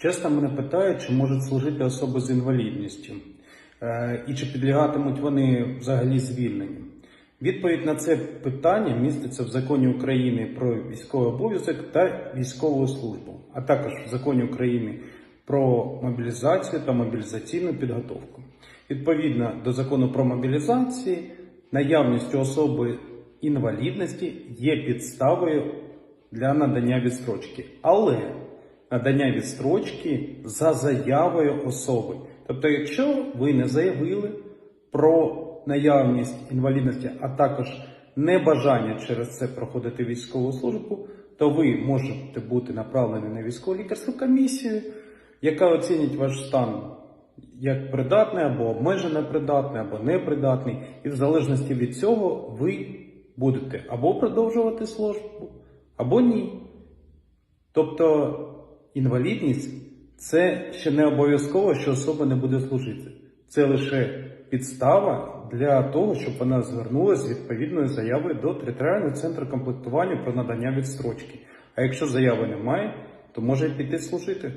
Часто мене питають, чи можуть служити особи з інвалідністю, е, і чи підлягатимуть вони взагалі звільненню. Відповідь на це питання міститься в законі України про військовий обов'язок та військову службу, а також в законі України про мобілізацію та мобілізаційну підготовку. Відповідно до закону про мобілізацію, наявність особи інвалідності є підставою для надання відстрочки, але надання відстрочки за заявою особи. Тобто, якщо ви не заявили про наявність інвалідності, а також небажання через це проходити військову службу, то ви можете бути направлені на військово лікарську комісію, яка оцінить ваш стан як придатний або обмежено придатний, або непридатний, і в залежності від цього ви будете або продовжувати службу, або ні. Тобто інвалідність це ще не обов'язково, що особа не буде служити. Це лише підстава для того, щоб вона звернулася з відповідною заявою до територіального центру комплектування про надання відстрочки. А якщо заяви немає, то може піти служити.